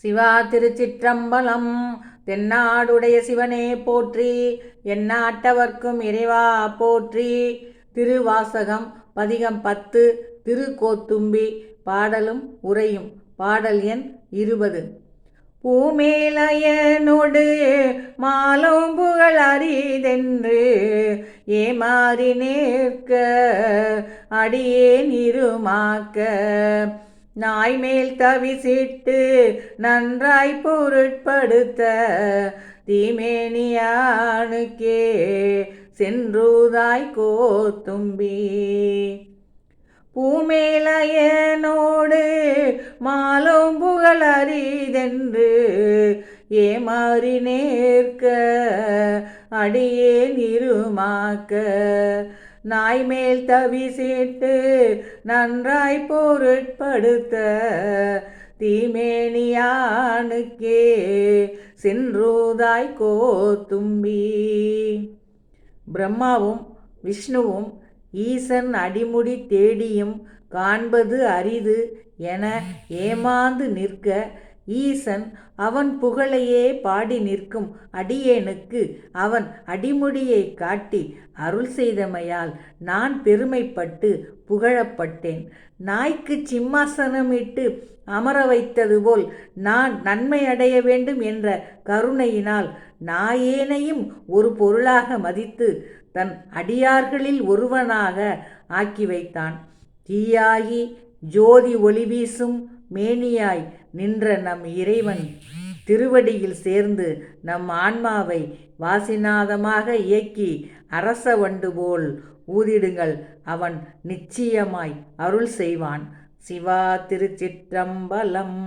சிவா திருச்சிற்றம்பலம் தென்னாடுடைய சிவனே போற்றி எந்நாட்டவர்க்கும் இறைவா போற்றி. திருவாசகம் பதிகம் பத்து திருக்கோத்தும்பி பாடலும் உரையும். பாடல் எண் இருபது. பூமேலயனோடு மாலும் புகழ் ஏமாறி நேர்க்க அடியேன் இருமாக்க. நாய்மேல் தவிசிட்டு நன்றாய் பொருட்படுத்த தீமேனியானுக்கே சென்றுதாய் கோத்தும்பி. பூமேலையனோடு மாலும் புகழ் அறிதென்று ஏமாறி நேர்க்க அடியேன் இருமாக்க நாய் மேல் தவிசிட்டு நன்றாய் பொருட்படுத்த தீமேனியானுக்கே சென்றோதாய் கோத்தும்பி. பிரம்மாவும் விஷ்ணுவும் ஈசன் அடிமுடி தேடியும் காண்பது அரிது என ஏமாந்து நிற்க ஈசன் அவன் புகழையே பாடி நிற்கும் அடியேனுக்கு அவன் அடிமுடியை காட்டி அருள் செய்தமையால் நான் பெருமைப்பட்டு புகழப்பட்டேன். நாய்க்கு சிம்மாசனமிட்டு அமர வைத்தது போல் நான் நன்மை அடைய வேண்டும் என்ற கருணையினால் நாயேனையும் ஒரு பொருளாக மதித்து தன் அடியார்களில் ஒருவனாக ஆக்கி வைத்தான். தீயாகி ஜோதி ஒளி வீசும் மேனியாய் நின்ற நம் இறைவன் திருவடியில் சேர்ந்து நம் ஆன்மாவை வாசிநாதமாக இயக்கி அரச வண்டு போல் ஊதிடுங்கள். அவன் நிச்சயமாய் அருள் செய்வான். சிவா திருச்சிற்றம்பலம்.